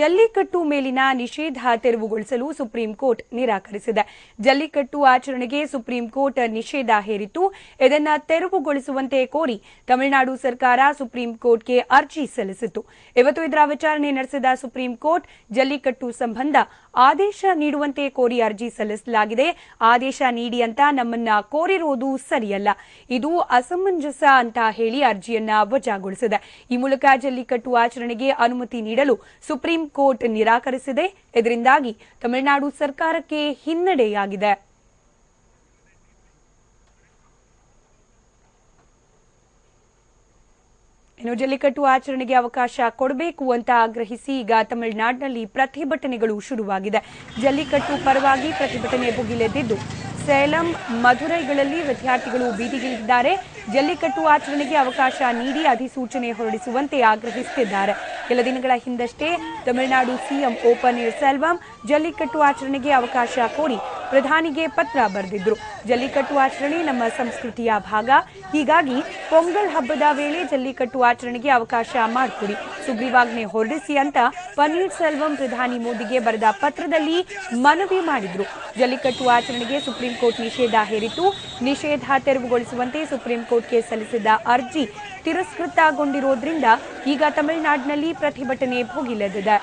ಜಲ್ಲಿಕಟ್ಟು ಮೇಲಿನ ನಿಷೇಧ ತೆರವುಗೊಳಿಸಲು ಸುಪ್ರೀಂ ಕೋರ್ಟ್ ನಿರಾಕರಿಸಿದೆ. ಜಲ್ಲಿಕಟ್ಟು ಆಚರಣೆಗೆ ಸುಪ್ರೀಂ ಕೋರ್ಟ್ ನಿಷೇಧ ಹೇರಿತ್ತು. ಇದನ್ನು ತೆರವುಗೊಳಿಸುವಂತೆ ಕೋರಿ ತಮಿಳುನಾಡು ಸರ್ಕಾರ ಸುಪ್ರೀಂ ಕೋರ್ಟ್ಗೆ ಅರ್ಜಿ ಸಲ್ಲಿಸಿತ್ತು. ಇವತ್ತು ಇದರ ವಿಚಾರಣೆ ನಡೆಸಿದ ಸುಪ್ರೀಂ ಕೋರ್ಟ್ ಜಲ್ಲಿಕಟ್ಟು ಸಂಬಂಧ ಆದೇಶ ನೀಡುವಂತೆ ಕೋರಿ ಅರ್ಜಿ ಸಲ್ಲಿಸಲಾಗಿದೆ. ಆದೇಶ ನೀಡಿ ಅಂತ ನಮ್ಮನ್ನ ಕೋರಿರುವುದು ಸರಿಯಲ್ಲ. ಇದು ಅಸಮಂಜಸ ಅಂತ ಹೇಳಿ ಅರ್ಜಿಯನ್ನ ವಜಾಗೊಳಿಸಿದೆ. ಈ ಮೂಲಕ ಜಲ್ಲಿಕಟ್ಟು ಆಚರಣೆಗೆ ಅನುಮತಿ ನೀಡಲು ಸುಪ್ರೀಂ ಕೋರ್ಟ್ ನಿರಾಕರಿಸಿದೆ. ಇದರಿಂದಾಗಿ ತಮಿಳುನಾಡು ಸರ್ಕಾರಕ್ಕೆ ಹಿನ್ನಡೆಯಾಗಿದೆ. ಇನ್ನು ಜಲ್ಲಿಕಟ್ಟು ಆಚರಣೆಗೆ ಅವಕಾಶ ಕೊಡಬೇಕು ಅಂತ ಆಗ್ರಹಿಸಿ ಈಗ ತಮಿಳುನಾಡಿನಲ್ಲಿ ಪ್ರತಿಭಟನೆಗಳು ಶುರುವಾಗಿದೆ. ಜಲ್ಲಿಕಟ್ಟು ಪರವಾಗಿ ಪ್ರತಿಭಟನೆ ಭುಗಿಲೆದ್ದಿದ್ದು, ಸೇಲಂ, ಮಧುರೈಗಳಲ್ಲಿ ವಿದ್ಯಾರ್ಥಿಗಳು ಬೀದಿಗಿಳಿದಿದ್ದಾರೆ. ಜಲ್ಲಿಕಟ್ಟು ಆಚರಣೆಗೆ ಅವಕಾಶ ನೀಡಿ ಅಧಿಸೂಚನೆ ಹೊರಡಿಸುವಂತೆ ಆಗ್ರಹಿಸುತ್ತಿದ್ದಾರೆ. ಕೆಲ ದಿನಗಳ ಹಿಂದಷ್ಟೇ ತಮಿಳುನಾಡು ಸಿಎಂ ಓಪನ್ ಏರ್ ಸೆಲ್ವಂ ಜಲ್ಲಿಕಟ್ಟು ಆಚರಣೆಗೆ ಅವಕಾಶ ಕೋರಿ ಪ್ರಧಾನಿಗೆ ಪತ್ರ ಬರೆದಿದ್ರು. ಜಲ್ಲಿಕಟ್ಟು ಆಚರಣೆ ನಮ್ಮ ಸಂಸ್ಕೃತಿಯ ಭಾಗ. ಹೀಗಾಗಿ ಪೊಂಗಲ್ ಹಬ್ಬದ ವೇಳೆ ಜಲ್ಲಿಕಟ್ಟು ಆಚರಣೆಗೆ ಅವಕಾಶ ಮಾಡಿಕೊಡಿ. ಸುಗ್ರೀವಾಜ್ಞೆ ಹೊರಡಿಸಿ ಅಂತ ಪನ್ನೀರ್ ಸೆಲ್ವಂ ಪ್ರಧಾನಿ ಮೋದಿಗೆ ಬರೆದ ಪತ್ರದಲ್ಲಿ ಮನವಿ ಮಾಡಿದ್ರು. ಜಲ್ಲಿಕಟ್ಟು ಆಚರಣೆಗೆ ಸುಪ್ರೀಂ ಕೋರ್ಟ್ ನಿಷೇಧ ಹೇರಿತು. ನಿಷೇಧ ತೆರವುಗೊಳಿಸುವಂತೆ ಸುಪ್ರೀಂ ಕೋರ್ಟ್ಗೆ ಸಲ್ಲಿಸಿದ ಅರ್ಜಿ ತಿರಸ್ಕೃತಗೊಂಡಿರೋದ್ರಿಂದ ಈಗ ತಮಿಳುನಾಡಿನಲ್ಲಿ ಪ್ರತಿಭಟನೆ ಭುಗಿಲೆದ್ದಿದೆ.